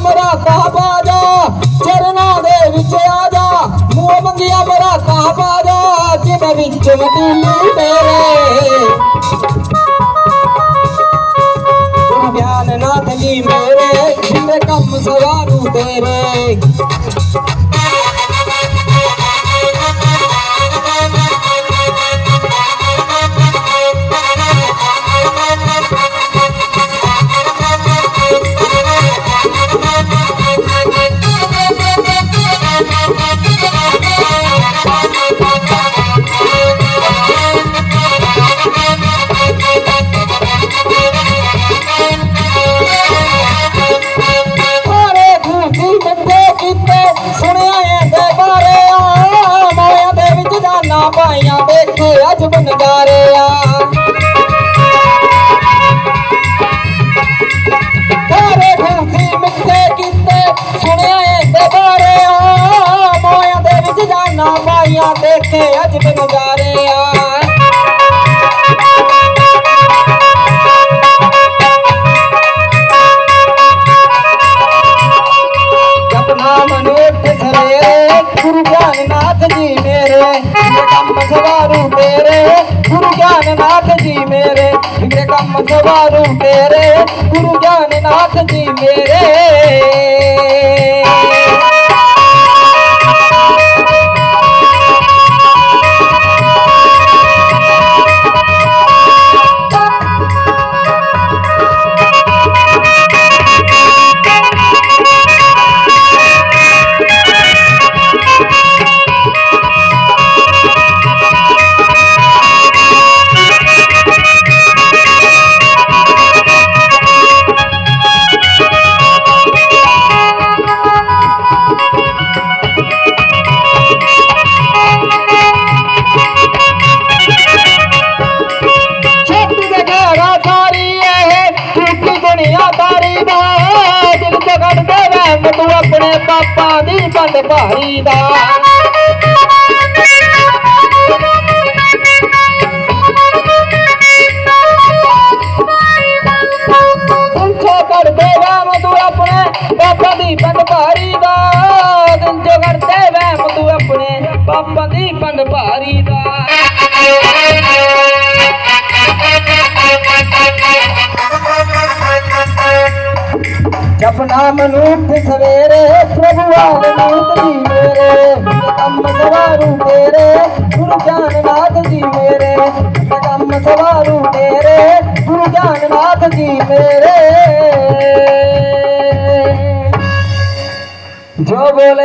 ਮਰਾ ਕਾਬਾ ਜਾ, ਚਰਨਾਂ ਦੇ ਵਿੱਚ ਆ ਜਾ, ਮੂੰਹ ਮੰਗਿਆ ਮਰਾ ਕਾਬਾ ਜਾ ਜਿਹਦੇ ਵਿੱਚ ਮਦੀਨੇ ਤੇਰੇ ਗੁਰੂ ਗਿਆਨਨਾਥ ਜੀ ਮੇਰੇ ਜਿੰਦੇ ਕੰਮ ਸਵਾਰੂ ਤੇਰੇ। ਜਾਨਾ ਪਾਈਆਂ ਦੇਖੇ ਅਜਬ ਨਜ਼ਾਰੇ ਆ। ਜਪਨਾ ਮਨੁੱਖ ਸਵੇਰੇ ਗੁਰੂ ਗਿਆਨਨਾਥ ਜੀ ਮੇਰੇ। ਕੰਮ ਸਵਾਰੂ ਤੇਰੇ, ਗੁਰੂ ਗਿਆਨਨਾਥ ਜੀ ਮੇਰੇ। ਇਹ ਕੰਮ ਸਵਾਰੂ ਤੇਰੇ, ਗੁਰੂ ਗਿਆਨਨਾਥ ਜੀ ਮੇਰੇ। ਆਪਣੇ ਪਾਪਾ ਦੀ ਬੰਦ ਭਾਰੀ ਦਾ। ਦਿਲ ਕਰਦੇ ਕੱਢ ਦੇ ਤੂੰ ਆਪਣੇ ਪਾਪਾ ਦੀ ਬੰਦ ਭਾਰੀ ਦਾ। ਦਿਲ ਤੋਂ ਕੱਢ ਦੇ ਤੂੰ ਆਪਣੇ ਪਾਪਾ ਦੀ ਬੰਦ ਭਾਰੀ ਦਾ। ਜਪਨਾ ਮਨੁੱਖ ਸਵੇਰੇ, ਪ੍ਰਭੂ ਆਨੰਦ ਜੀ ਮੇਰੇ ਕੰਮ ਸਵਾਰੂ ਤੇਰੇ, ਗੁਰੂ ਗਿਆਨਨਾਥ ਜੀ ਮੇਰੇ। ਕੰਮ ਸਵਾਰੂ ਤੇਰੇ, ਗੁਰੂ ਗਿਆਨਨਾਥ ਜੀ ਮੇਰੇ। ਜੋ ਬੋਲੇ